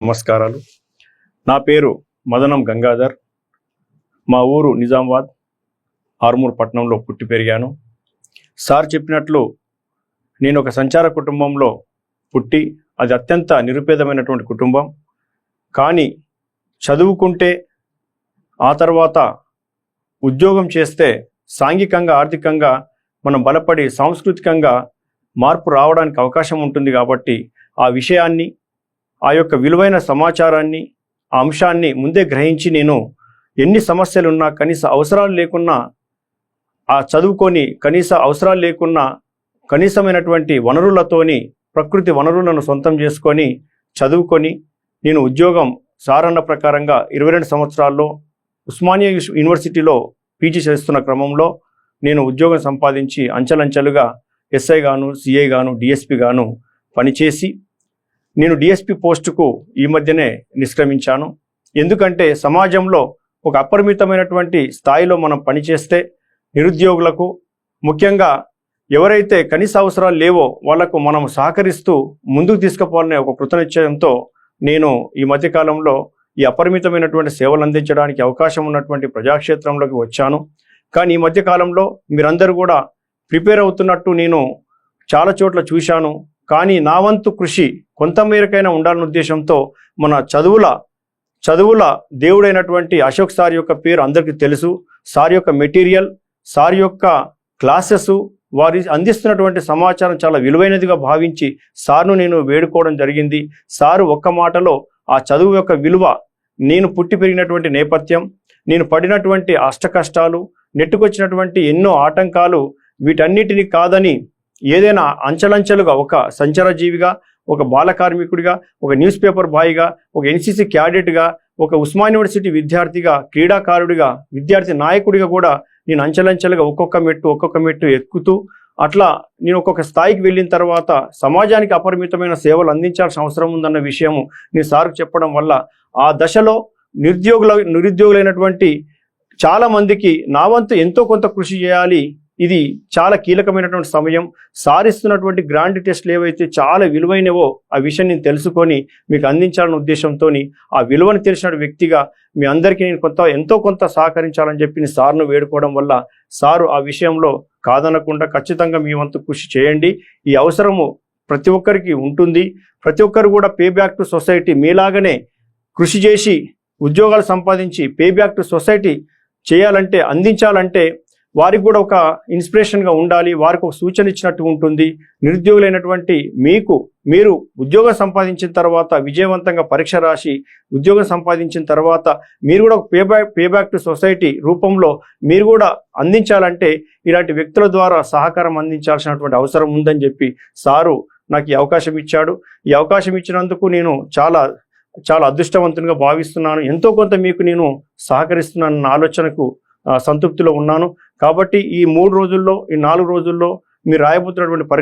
నమస్కారాలు. నా పేరు మదనం గంగాధర్. మా ఊరు నిజామాబాద్ ఆర్మూర్ పట్టణంలో పుట్టి పెరిగాను. సార్ చెప్పినట్లు నేను ఒక సంచార కుటుంబంలో పుట్టి అది అత్యంత నిరుపేదమైనటువంటి కుటుంబం. కానీ చదువుకుంటే ఆ తర్వాత ఉద్యోగం చేస్తే సాంఘికంగా ఆర్థికంగా మనం బలపడి సాంస్కృతికంగా మార్పు రావడానికి అవకాశం ఉంటుంది కాబట్టి ఆ విషయాన్ని ఆ యొక్క విలువైన సమాచారాన్ని ఆ అంశాన్ని ముందే గ్రహించి నేను ఎన్ని సమస్యలున్నా కనీస అవసరాలు లేకున్నా ఆ చదువుకొని కనీస అవసరాలు లేకున్నా కనీసమైనటువంటి వనరులతోని ప్రకృతి వనరులను సొంతం చేసుకొని చదువుకొని నేను ఉద్యోగం సారన్న ప్రకారంగా ఇరవై రెండు సంవత్సరాల్లో ఉస్మానియా యూనివర్సిటీలో పీజీ చేస్తున్న క్రమంలో నేను ఉద్యోగం సంపాదించి అంచెలంచెలుగా ఎస్ఐ గాను సిఐ గాను డిఎస్పి గాను పనిచేసి నేను డిఎస్పి పోస్టుకు ఈ మధ్యనే నిష్క్రమించాను. ఎందుకంటే సమాజంలో ఒక అపరిమితమైనటువంటి స్థాయిలో మనం పనిచేస్తే నిరుద్యోగులకు ముఖ్యంగా ఎవరైతే కనీస అవసరాలు లేవో వాళ్ళకు మనం సహకరిస్తూ ముందుకు తీసుకుపోవాలనే ఒక కృతనిశ్చయంతో నేను ఈ మధ్యకాలంలో ఈ అపరిమితమైనటువంటి సేవలు అందించడానికి అవకాశం ఉన్నటువంటి ప్రజాక్షేత్రంలోకి వచ్చాను. కానీ ఈ మధ్యకాలంలో మీరందరూ కూడా ప్రిపేర్ అవుతున్నట్టు నేను చాలా చోట్ల చూశాను. కానీ నా వంతు కృషి కొంత మేరకైనా ఉండాలనే ఉద్దేశంతో మన చదువుల చదువుల దేవుడైనటువంటి అశోక్ సార్ యొక్క పేరు అందరికీ తెలుసు. సార్ యొక్క మెటీరియల్ సార్ యొక్క క్లాసెస్ వారి అందిస్తున్నటువంటి సమాచారం చాలా విలువైనదిగా భావించి సార్ను నేను వేడుకోవడం జరిగింది. సారు ఒక్క మాటలో ఆ చదువు యొక్క విలువ నేను పుట్టి పెరిగినటువంటి నేపథ్యం నేను పడినటువంటి అష్ట కష్టాలు నెట్టుకొచ్చినటువంటి ఎన్నో ఆటంకాలు వీటన్నిటిని కాదని ఏదైనా అంచెలంచెలుగా ఒక సంచారజీవిగా ఒక బాల కార్మికుడిగా ఒక న్యూస్ పేపర్ బాయ్గా ఒక ఎన్సీసీ క్యాడెట్గా ఒక ఉస్మాన్ యూనివర్సిటీ విద్యార్థిగా క్రీడాకారుడిగా విద్యార్థి నాయకుడిగా కూడా నేను అంచెలంచెలుగా ఒక్కొక్క మెట్టు ఒక్కొక్క మెట్టు ఎక్కుతూ అట్లా నేను ఒక్కొక్క స్థాయికి వెళ్ళిన తర్వాత సమాజానికి అపరిమితమైన సేవలు అందించాల్సిన అవసరం ఉందన్న విషయము నేను సార్కు చెప్పడం వల్ల ఆ దశలో నిరుద్యోగుల నిరుద్యోగులైనటువంటి చాలామందికి నా వంతు ఎంతో కొంత కృషి చేయాలి ఇది చాలా కీలకమైనటువంటి సమయం. సారిస్తున్నటువంటి గ్రాండ్ టెస్ట్లు ఏవైతే చాలా విలువైనవో ఆ విషయం నేను తెలుసుకొని మీకు అందించాలన్న ఉద్దేశంతో ఆ విలువను తెలిసిన వ్యక్తిగా మీ అందరికీ నేను కొంత ఎంతో కొంత సహకరించాలని చెప్పి సార్ను వేడుకోవడం వల్ల సారు ఆ విషయంలో కాదనకుండా ఖచ్చితంగా మీ వంతు కృషి చేయండి. ఈ అవసరము ప్రతి ఒక్కరికి ఉంటుంది. ప్రతి ఒక్కరు కూడా పే బ్యాక్ టు సొసైటీ మీలాగనే కృషి చేసి ఉద్యోగాలు సంపాదించి పే బ్యాక్ టు సొసైటీ చేయాలంటే అందించాలంటే వారికి కూడా ఒక ఇన్స్పిరేషన్గా ఉండాలి వారికి ఒక సూచన ఇచ్చినట్టు ఉంటుంది. నిరుద్యోగులైనటువంటి మీకు మీరు ఉద్యోగం సంపాదించిన తర్వాత విజయవంతంగా పరీక్ష రాసి ఉద్యోగం సంపాదించిన తర్వాత మీరు కూడా ఒక పేబ్యాక్ పేబ్యాక్ టు సొసైటీ రూపంలో మీరు కూడా అందించాలంటే ఇలాంటి వ్యక్తుల ద్వారా సహకారం అందించాల్సినటువంటి అవసరం ఉందని చెప్పి సారు నాకు ఈ అవకాశం ఇచ్చాడు. ఈ అవకాశం ఇచ్చినందుకు నేను చాలా చాలా అదృష్టవంతునిగా భావిస్తున్నాను. ఎంతో కొంత మీకు నేను సహకరిస్తున్నాను ఆలోచనకు సంతృప్తిలో ఉన్నాను. కాబట్టి ఈ మూడు రోజుల్లో ఈ నాలుగు రోజుల్లో మీరు రాయబోతున్నటువంటి పరీక్ష